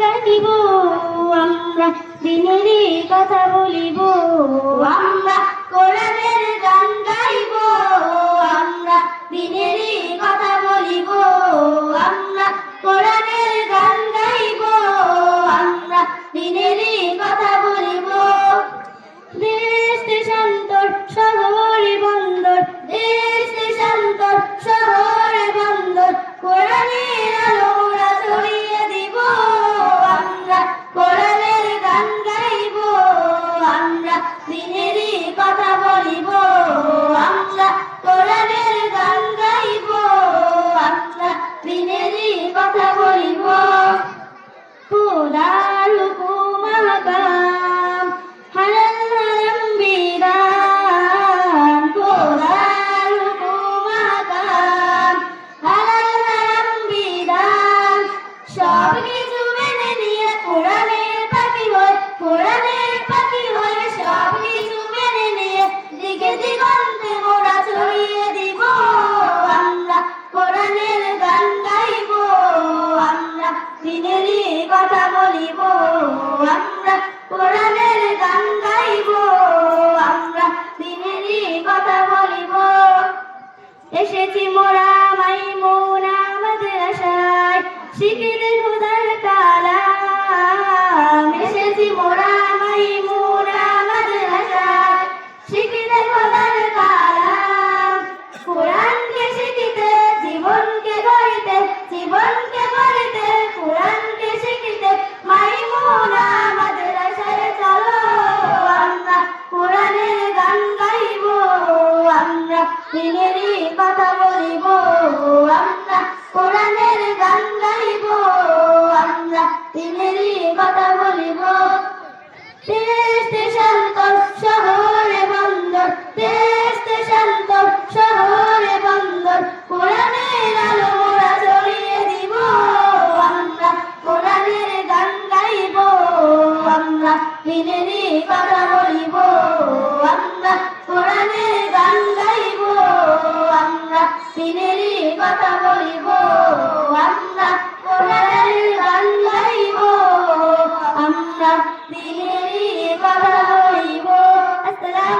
গান দিব আমরা দিনেরই কথা বলিব। আমরা কোরআনের গান গাইব আমরা দিনেরই এসেছি মোরা মাইমুনা মাদ্রাসায় শিখিতে খুদার কালাম। এসেছি মোরা মাইমুনা মাদ্রাসায় শিখিতে খুদার কালাম। শিখিতে, জীবনকে গড়িতে জীবনকে গড়িতে, কোরআনকে শিখিতে মাইমুনা মাদ্রাসায় চলো আমরা কোরআনের গান গাইব আমরা। দিনেরই বলিব আমরা কোরআনের গান গাইব, আমরা দিনেরই কথা বলিব। শহরে বন্দর শহরে বন্দর, কোরআনের আলো মোরা ছড়িয়ে দিব। আমরা কোরআনের গান গাইব, আমরা দিনেরই কথা দিনেরই কথা হইব। আসসালাম